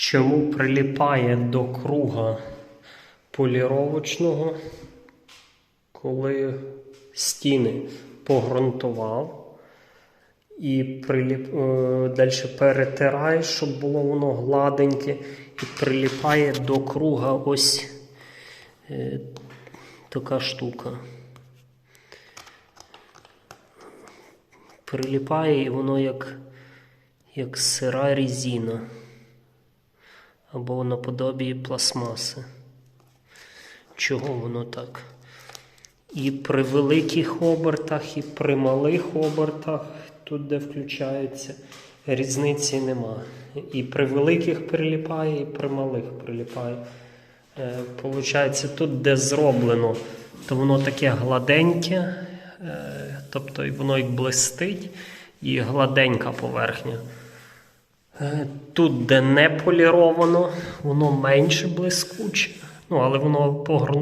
Чому приліпає до круга поліровочного, коли стіни погрунтував і приліп... е, далі перетираєш, щоб було воно гладеньке, і приліпає до круга ось е, така штука. Приліпає і воно як, як сира різина або наподобі пластмаси. Чого воно так? І при великих обертах, і при малих обертах, тут де включається, різниці нема. І при великих приліпає, і при малих приліпає. Е, Получається, тут, де зроблено, то воно таке гладеньке, е, тобто воно як блистить, і гладенька поверхня. Е, Тут, де не поліровано, воно менше блискуче, ну, але воно погрунтовано.